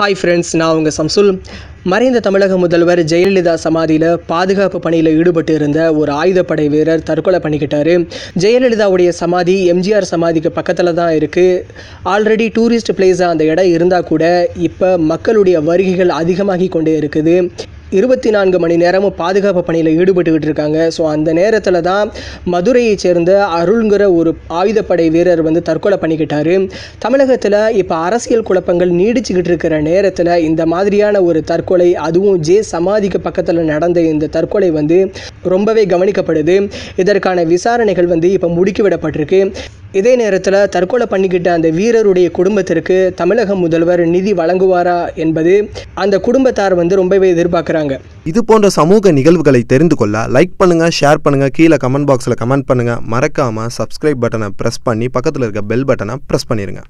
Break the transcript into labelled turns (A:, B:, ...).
A: Hi friends நான் உங்கள் சம்சுல். மறைந்த தமிழக முதல்வர் ஜெயலலிதா சமாதியில் பாதுகாப்பு பணியில் ஈடுபட்டு இருந்த ஒரு ஆயுதப்படை வீரர் தற்கொலை பண்ணிக்கிட்டாரு. ஜெயலலிதாவுடைய சமாதி எம்ஜிஆர் சமாதிக்கு பக்கத்தில் தான் இருக்குது ஆல்ரெடி டூரிஸ்ட் பிளேஸாக அந்த இடம் இருந்தால் கூட இப்போ மக்களுடைய வருகைகள் அதிகமாகி கொண்டே இருக்குது. இருபத்தி நான்கு மணி நேரமும் பாதுகாப்பு பணியில் ஈடுபட்டுக்கிட்டு இருக்காங்க. ஸோ அந்த நேரத்தில் தான் மதுரையைச் சேர்ந்த அருள்ங்கிற ஒரு ஆயுதப்படை வீரர் வந்து தற்கொலை பண்ணிக்கிட்டார். தமிழகத்தில் இப்போ அரசியல் குழப்பங்கள் நீடிச்சுக்கிட்டு இருக்கிற நேரத்தில் இந்த மாதிரியான ஒரு தற்கொலை அதுவும் ஜே சமாதிக்கு பக்கத்தில் நடந்த இந்த தற்கொலை வந்து ரொம்பவே கவனிக்கப்படுது. இதற்கான விசாரணைகள் வந்து இப்போ முடுக்கிவிடப்பட்டிருக்கு இதே நேரத்தில் தற்கொலை பண்ணிக்கிட்ட அந்த வீரருடைய குடும்பத்திற்கு தமிழக முதல்வர் நிதி வழங்குவாரா என்பது அந்த குடும்பத்தார் வந்து ரொம்பவே எதிர்பார்க்குறாங்க.
B: இது போன்ற சமூக நிகழ்வுகளை தெரிந்து கொள்ள லைக் பண்ணுங்கள் ஷேர் பண்ணுங்க கீழே கமெண்ட் பாக்ஸில் கமெண்ட் பண்ணுங்கள் மறக்காமல் சப்ஸ்கிரைப் பட்டனை ப்ரெஸ் பண்ணி பக்கத்தில் இருக்க பெல் பட்டனை ப்ரெஸ் பண்ணிடுங்க